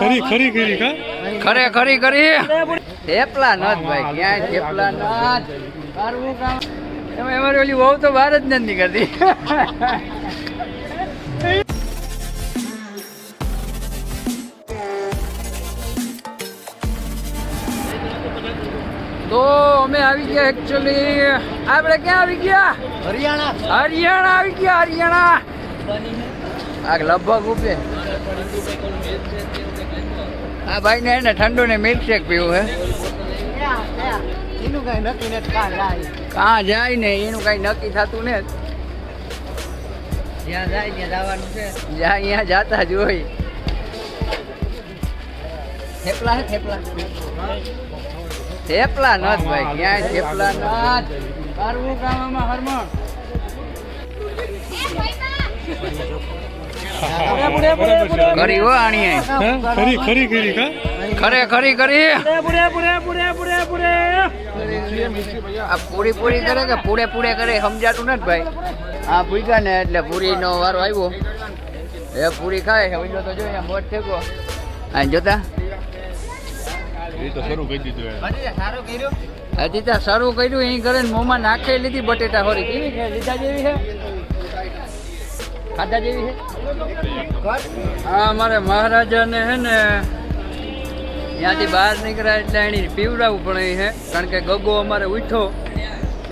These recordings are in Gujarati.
ખરી ખરી કરી કા ખરે ખરી કરી થેપલા નથ ભાઈ ક્યાંય થેપલા નથ કરવું કામ? તમે અમારી ઓલી વહુ તો બહાર જ નથી નીકળતી. તો અમે આવી ગયા એકચ્યુઅલી આપણે ક્યાં આવી ગયા? હરિયાણા. હરિયાણા આવી ગયા હરિયાણા. આ લગભગ ઉપે. આ ભાઈ ને એને ઠંડુ ને મિલ્કશેક પીવું હે. એનું કઈ નક્કી નથી કાં જાય કાં જાય ને એનું કઈ નક્કી થતું ને. જ્યાં જાય ત્યાં જવાનું છે. જ્યાં અહીંયા જાતા જ હોય. થેપલા હે થેપલા? થેપલા નથ ભાઈ ક્યાંય થેપલા નથ કરવું કામ આમાં હરમણ. કરી હો આણીએ હે? ખરી ખરી કરી કા? ખરે ખરી કરી આ પૂરી પૂરી કરે કે પૂરે પૂરે કરે સમજાતું નથી ભાઈ. આ પૂગ્યા ને એટલે પૂરીનો વારો આવ્યો. એ પૂરી ખાય હવે તો જો અહીંયા મોટ થેકો આ જોતા? એ તો શરૂ કરી દીધું સારું કર્યું? હજી ત્યાં શરૂ કર્યું અહીં કરે ને મોંમાં નાખી લીધી બટેટા હોરી. કેવી છે લીધા જેવી છે? ખાધા જેવી છે? હા અમારે મહારાજાને હે ને ત્યાંથી બહાર નીકળ્યા એટલે એની પીવડાવવું પણ છે કારણ કે ગગો અમારે ઉઠો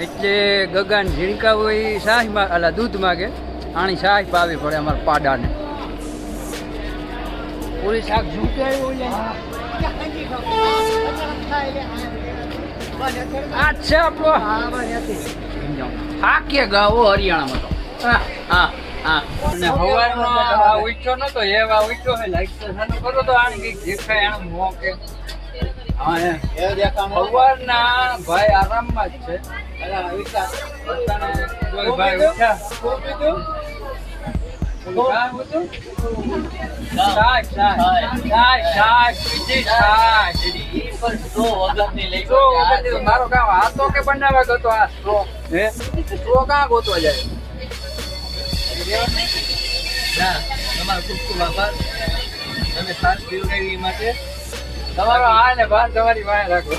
એટલે ગગાને ઝીણકા હોય ઈ શાહમાં અલા દૂધ માગે. આણી સાહ પાવી પડે અમારા પાડાને. પૂરી શાક ઝૂકે આ છે આપણો. હાકે ગાવો હરિયાણામાં તો. હા હા. હા. અને હવારનો આ ઉઠ્યો નતો એ ઉઠ્યો હે લાઈક તો સાનું કરો તો આને કંઈક દેખાય આનું મોં કે હવારના ભાઈ આરામમાં જ છે. કોઈ ભાઈ ઉઠ્યા. શાક, શાક. શાક, શાક, બીજી શાક. મારો કામ હાથો કે બનાવવા ગયો આ સ્ટ્રો હે? સ્ટ્રો કાં ગોતવા જાય? તમારો આ ને તમારી વાય રાખો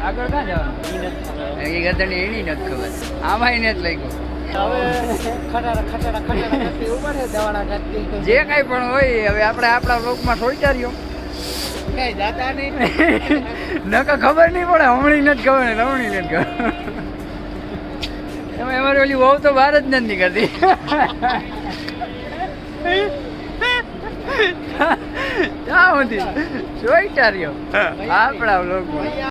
આગળ ક્યાં જવાનું એ ગધેડી એની નથી ખબર આમાં એને જ લઈ ગયો જે કઈ પણ હોય હવે આપણે આપણા લોકમાં થોડી જાતા નહીં. નકા ખબર નહીં પડે હમણી નથી ખબર હમણી નથી ખબર. એમાં ઓલી વહુ તો બહાર જ નથી નીકળતી. જોઈ ટાર્યો આપણા લોકમાં